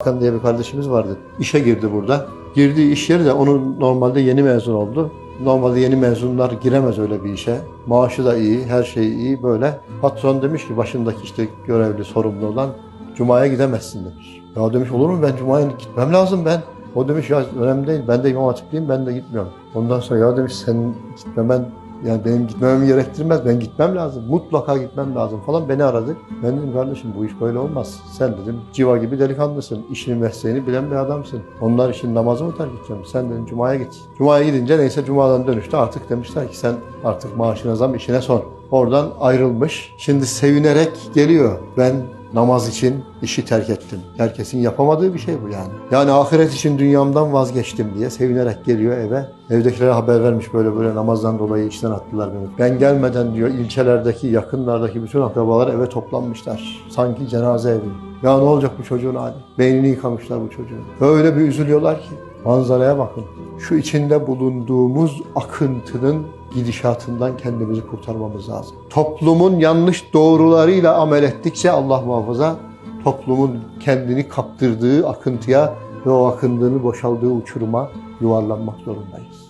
Hakan diye bir kardeşimiz vardı. İşe girdi burada. Girdiği iş yeri de onun normalde yeni mezun oldu. Normalde yeni mezunlar giremez öyle bir işe. Maaşı da iyi, her şey iyi böyle. Patron demiş ki başındaki işte görevli, sorumlu olan Cuma'ya gidemezsin demiş. Ya demiş olur mu ben Cuma'ya gitmem lazım ben. O demiş ya önemli değil ben de İmam Hatipliyim ben de gitmiyorum. Ondan sonra ya demiş senin gitmemen yani benim gitmememi gerektirmez. Ben gitmem lazım. Mutlaka gitmem lazım falan. Beni aradı. Ben dedim kardeşim bu iş böyle olmaz. Sen dedim civa gibi delikanlısın. İşini mesleğini bilen bir adamsın. Onlar için namazı mı terk edeceğim? Sen dedim Cuma'ya git. Cuma'ya gidince neyse Cuma'dan dönüşte artık demişler ki sen artık maaşına zam işine son. Oradan ayrılmış. Şimdi sevinerek geliyor. Ben namaz için işi terk ettim. Herkesin yapamadığı bir şey bu yani. Yani ahiret için dünyamdan vazgeçtim diye sevinerek geliyor eve. Evdekilere haber vermiş böyle böyle namazdan dolayı işten attılar beni. Ben gelmeden diyor ilçelerdeki, yakınlardaki bütün akrabalar eve toplanmışlar. Sanki cenaze evi. Ya ne olacak bu çocuğun hali? Beynini yıkamışlar bu çocuğun. Öyle bir üzülüyorlar ki. Manzaraya bakın. Şu içinde bulunduğumuz akıntının gidişatından kendimizi kurtarmamız lazım. Toplumun yanlış doğrularıyla amel ettikçe Allah muhafaza toplumun kendini kaptırdığı akıntıya ve o akındığını boşaldığı uçuruma yuvarlanmak zorundayız.